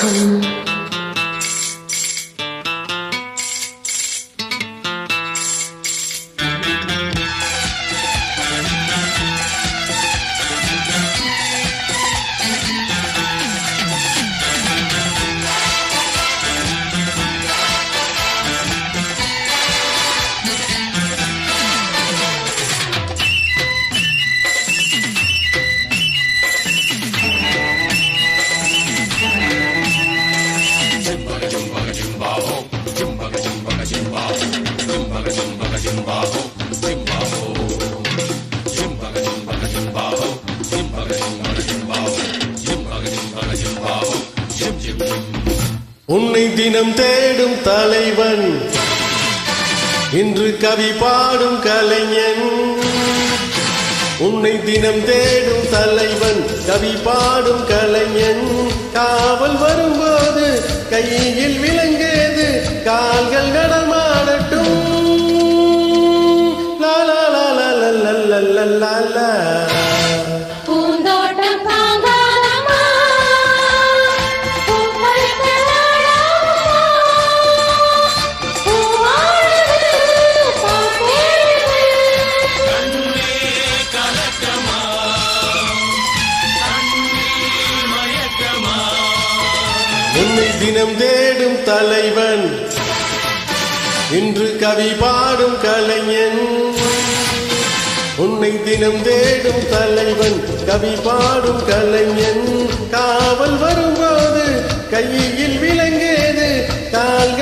come. உன்னை தினம் தேடும் தலைவன். இன்று கவி பாடும் கலைஞன். உன்னை தினம் தேடும் தலைவன் கவி பாடும் கலைஞன். காவல் வரும்போது கையில் விலங்கு நம்மை தினம் தேடும் தலைவன். இன்று கவி பாடும் கலைஞன். உன்னை தினம் தேடும் தலைவன் கவி பாடும் கலைஞன். காவல் வரும்போது கையில் விளங்கியது கால்கள்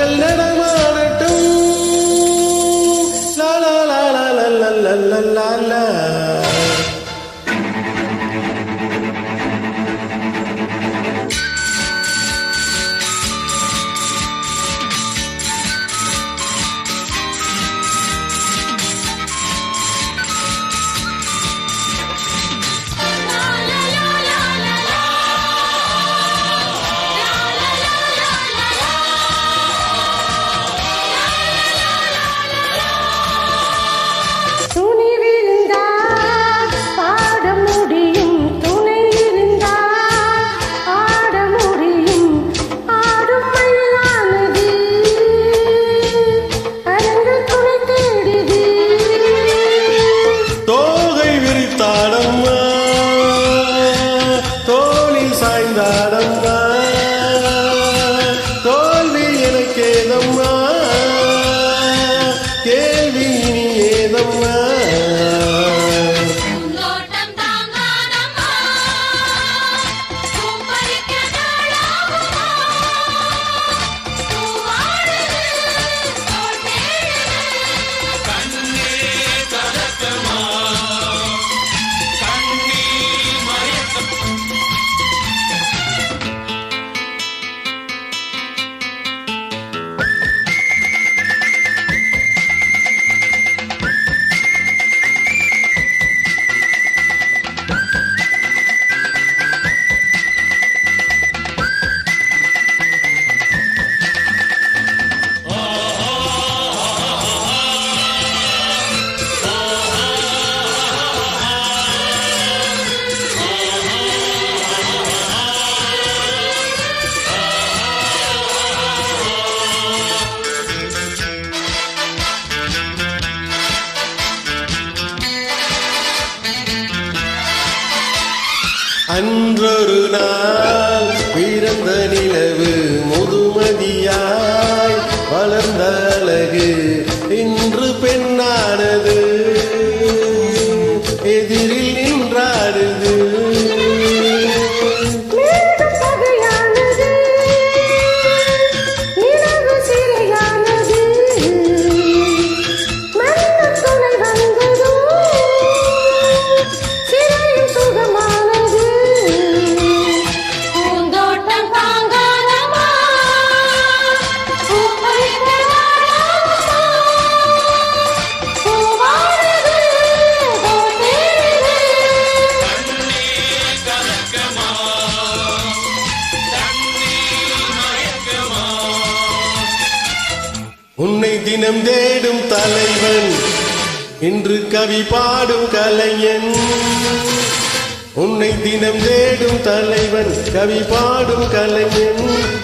Yamuna. அன்றொரு நாள் பிறந்த நிலவு முதுமதியாய் வளர்ந்த அழகு இன்று பெண்ணானது. உன்னை தேடும் தலைவன். இன்று கவி பாடும் கலைஞன். உன்னை தினம் தேடும் தலைவன் கவி பாடும் கலைஞன்.